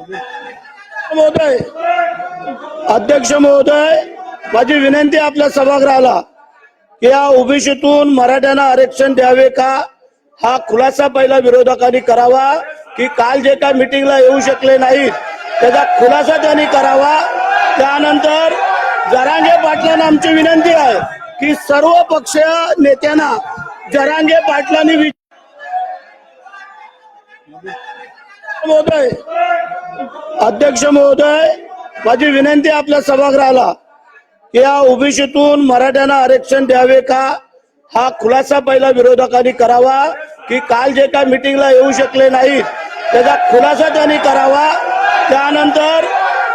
महोदय अध्यक्ष महोदय माझी विनंती आपल्या सभागृहाला की या ओबीसीतून मराठ्यांना आरक्षण द्यावे का? हा खुलासा पहिला विरोधकांनी करावा की काल जे काय मिटिंगला येऊ शकले नाहीत त्याचा खुलासा त्यांनी करावा. त्यानंतर जरांगे पाटलांना आमची विनंती आहे की सर्व पक्षीय नेत्यांना जरांगे पाटलांनी महोदय. अध्यक्ष महोदय माझी विनंती आपल्या सभागृहाला की या ओबीसीतून मराठ्यांना आरक्षण द्यावे का? हा खुलासा पहिला विरोधकांनी करावा की काल जे काय मिटिंगला येऊ शकले नाहीत त्याचा खुलासा त्यांनी करावा. त्यानंतर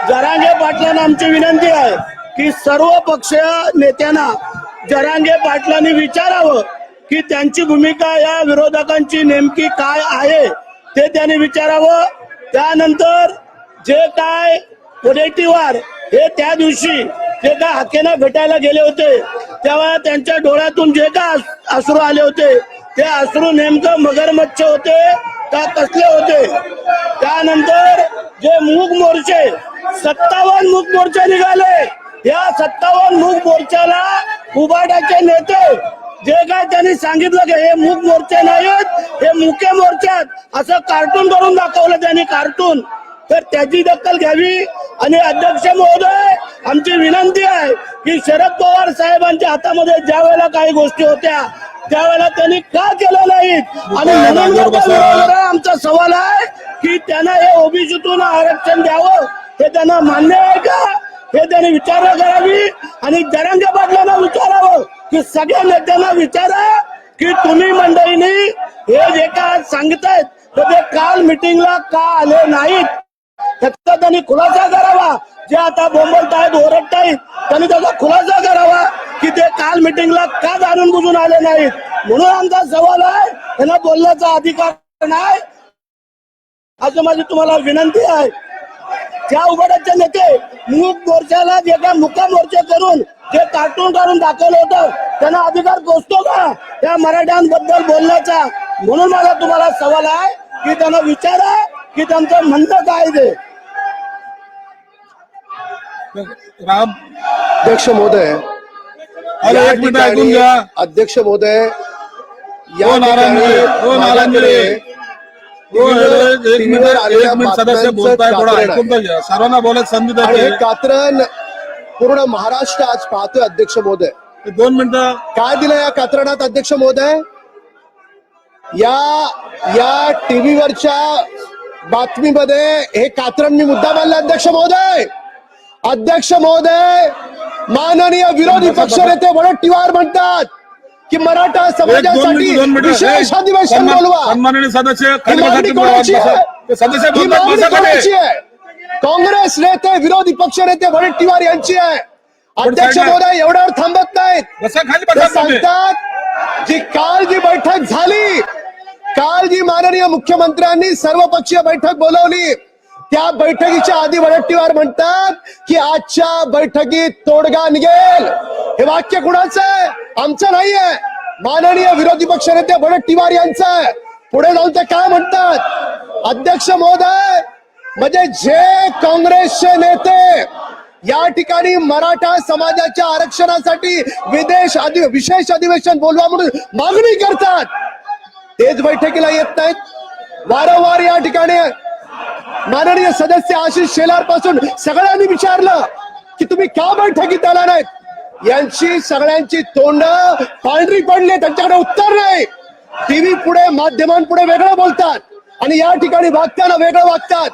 जरांगे पाटलांना आमची विनंती आहे की सर्व पक्षीय नेत्यांना जरांगे पाटलांनी विचारावं की त्यांची भूमिका या विरोधकांची नेमकी काय आहे? ते त्यांनी विचारावं. त्यानंतर जे काय वडेट्टीवार हे त्या दिवशी जे काय हाकेना भेटायला गेले होते तेव्हा त्यांच्या डोळ्यातून जे काय अश्रू आले होते ते अश्रू नेमकं मगरमच्छ होते का कसले होते? त्यानंतर जे मूग मोर्चे सत्तावन्न मूग मोर्चे निघाले. या सत्तावन्न मूग मोर्चाला उबाडाचे नेते त्यांनी सांगितलं की हे मूग मोर्चे नाहीत हे मुके मोर्चात असं कार्टून करून दाखवलं त्यांनी कार्टून. तर त्याची दखल घ्यावी आणि अध्यक्ष महोदय आमची विनंती आहे की शरद पवार साहेबांच्या हातामध्ये ज्या वेळेला काही गोष्टी होत्या त्यावेळेला त्यांनी का केलं नाहीत? आणि म्हणून आमचा सवाल आहे की त्यांना हे ओबीसीतून आरक्षण द्यावं हे त्यांना मान्य आहे का? हे त्यांनी विचारणा करावी आणि जरांगे पाटलांना विचारावं. की सगळ्या नेत्यांना विचारा की तुम्ही मंडळींनी हे जे काय सांगतायत तर ते काल मिटिंगला का आले नाहीत? त्याचा त्यांनी खुलासा करावा. जे आता बोंबलतायत ओरडतायत त्यांनी त्याचा खुलासा करावा की ते काल मिटिंगला का जाणून बुजून आले नाहीत? म्हणून आमचा सवाल आहे त्यांना बोलण्याचा अधिकार नाही. असं माझी तुम्हाला विनंती आहे त्या उघड्याचे नेते मूक मोर्चाला जे काय मुका मोर्चा करून जे कार्टून काढून दाखवलं होतं त्यांना अधिकार पोचतो का? त्या मराठ्यांबद्दल बोलण्याचा. म्हणून मला तुम्हाला सवाल आहे की त्यांना विचारा की त्यांचं म्हणणं काय ते. राम. अध्यक्ष महोदय अरे या एक मिनिट ठिकाणी ऐकून घ्या. अध्यक्ष महोदय या हो हो हो एक टीव्हीवर मिनिट आलेल्या एक मिनिट सदस्य बोलताय थोडं कात्रण ऐकून तर घ्या. सर्वांना बोलायला संधी आणि हे कात्रण पूर्ण महाराष्ट्र आज पाहतोय अध्यक्ष महोदय. दोन मिनिटं. काय दिलं या कात्रणात अध्यक्ष महोदय? या या टीव्हीवरच्या बातमीमध्ये हे कात्रण मी मुद्दा मानला अध्यक्ष महोदय. अध्यक्ष महोदय माननीय विरोधी पक्ष नेते वडट्टीवार म्हणतात की मराठा समाजासाठी विशेष अधिवेशन बोलवा. सदस्य सदस्य काँग्रेस नेते विरोधी पक्ष नेते वडट्टीवार यांची आहे. अध्यक्ष महोदय एवढ्यावर थांबत नाहीत. सांगतात जी काल जी बैठक झाली काल जी माननीय मुख्यमंत्र्यांनी सर्वपक्षीय बैठक बोलवली. त्या बैठकीच्या आधी वडट्टीवार म्हणतात की आजच्या बैठकीत तोडगा निघेल. हे वाक्य कुणाचं आहे? आमचं नाहीये. माननीय विरोधी पक्ष नेते वडट्टीवार यांचं आहे. पुढे जाऊन ते काय म्हणतात? अध्यक्ष महोदय म्हणजे जे काँग्रेसचे नेते या ठिकाणी मराठा समाजाच्या आरक्षणासाठी विदेश अधि विशेष अधिवेशन बोलवा म्हणून मागणी करतात. तेच बैठकीला येत नाहीत. वारंवार या ठिकाणी माननीय सदस्य आशिष शेलारपासून सगळ्यांनी विचारलं की तुम्ही का बैठकीत आला नाहीत? यांची सगळ्यांची तोंड पांढरी पडली त्यांच्याकडे उत्तर नाही. टीव्ही पुढे माध्यमांपुढे वेगळं बोलतात आणि या ठिकाणी वागताना वेगळं वागतात.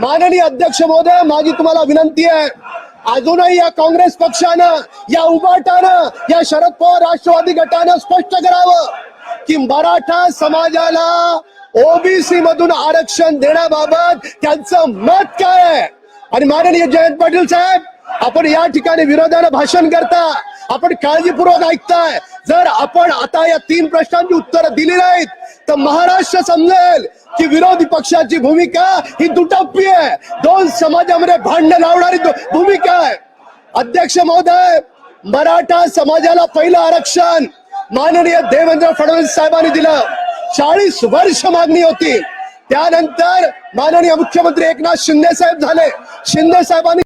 माननीय अध्यक्ष महोदय माझी तुम्हाला विनंती आहे अजूनही या काँग्रेस पक्षानं या उबाटानं या शरद पवार राष्ट्रवादी गटानं स्पष्ट करावं की मराठा समाजाला ओबीसी मधून आरक्षण देण्याबाबत त्यांचं मत काय आहे? आणि माननीय जयंत पाटील साहेब आपण या ठिकाणी विरोधानं भाषण करता आपण काळजीपूर्वक ऐकताय. जर आपण आता या तीन प्रश्नांची उत्तरं दिली नाहीत तर महाराष्ट्र समजेल की विरोधी पक्षाची भूमिका ही दुटप्पी आहे. दोन समाजामध्ये भांडण लावणारी भूमिका आहे. अध्यक्ष महोदय मराठा समाजाला पहिलं आरक्षण माननीय देवेंद्र फडणवीस साहेबांनी दिलं. चाळीस वर्ष मागणी होती. त्यानंतर माननीय मुख्यमंत्री एकनाथ शिंदे साहेब झाले. शिंदे साहेबांनी